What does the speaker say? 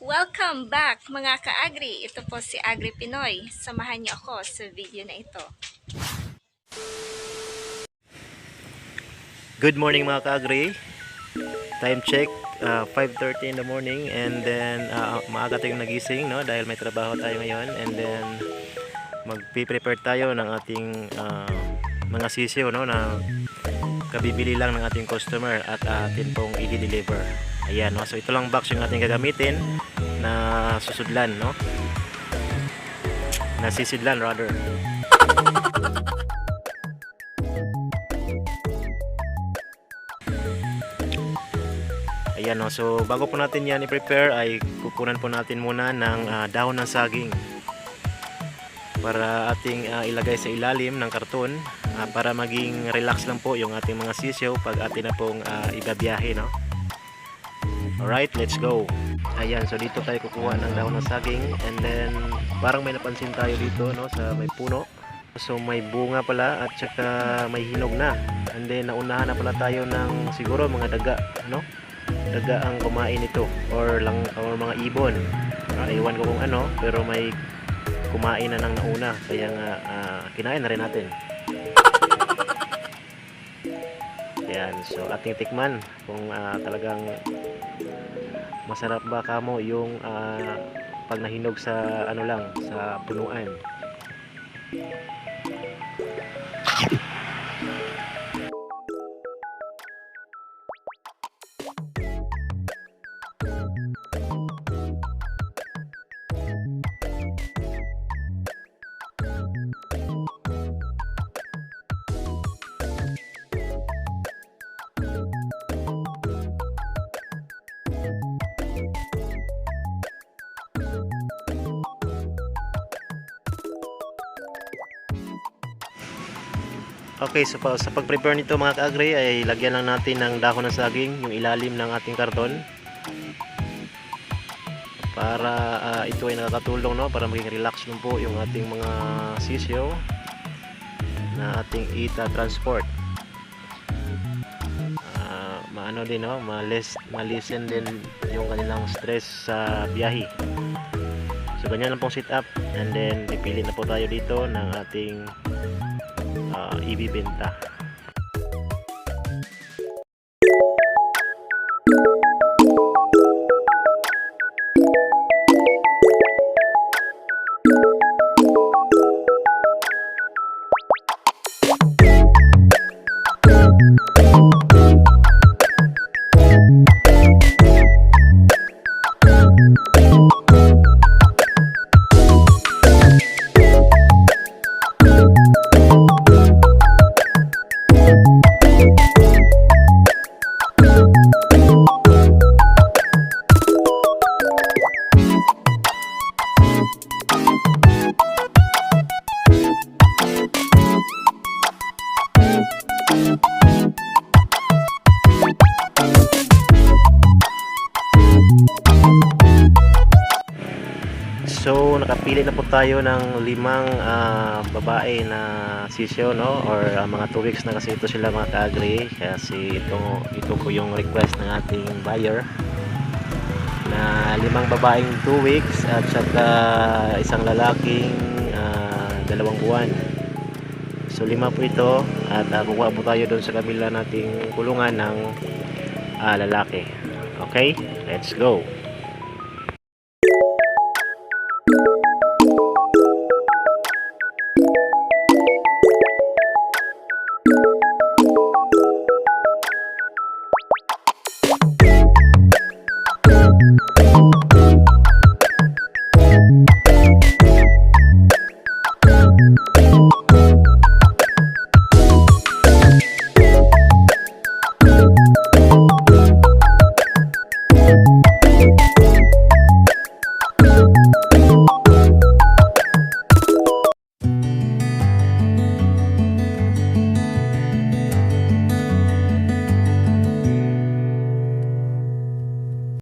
Welcome back mga ka-agri. Ito po si Agri Pinoy. Samahan niyo ako sa video na ito. Good morning mga ka-agri. Time check, uh, 5.30 in the morning and then uh, maaga tayong nagising no? dahil may trabaho tayo ngayon and then magpiprepare tayo ng ating uh, mga sisiyo no? na kabibili lang ng ating customer at atin pong i-deliver. Ayan, no? so ito lang box yung ating gagamitin na susudlan, no? Na sisidlan rather. Ayan no, so bago po natin yan i-prepare ay kukunan po natin muna ng ah, dahon ng saging para ating ah, ilagay sa ilalim ng karton ah, para maging relax lang po yung ating mga sisiyo pag atin na pong uh, igabiyahe no. Alright, let's go. Ayan, so dito tayo kukuha ng dahon ng saging and then parang may napansin tayo dito no sa may puno. So may bunga pala at saka may hinog na. And then naunahan na pala tayo ng siguro mga daga, no? daga ang kumain ito or lang or mga ibon. Ah, iwan ko kung ano pero may kumain na ng nauna kaya nga ah, kinain na rin natin. Yan, so ating tikman kung ah, talagang masarap ba kamo yung ah, pag nahinog sa ano lang sa punuan. Okay, so pa, sa pag-prepare nito mga ka-agri ay lagyan lang natin ng dahon ng saging, yung ilalim ng ating karton. Para ah, ito ay nakakatulong no, para maging relax lang po yung ating mga sisyo na ating ita-transport. Ah, maano din no, malis malisen din yung kanilang stress sa biyahe. So ganyan lang pong sit up and then pipili na po tayo dito ng ating ah, ibibenta. Nakapili na po tayo ng limang ah, babae na sisyo, no? Or ah, mga 2 weeks na kasi ito sila mga ka-agri. Kasi ito, ito po yung request ng ating buyer na limang babaeng 2 weeks at saka isang lalaking ah, dalawang buwan. So, lima po ito at uh, kukuha po tayo doon sa kabila nating kulungan ng ah, lalaki. Okay? Let's go!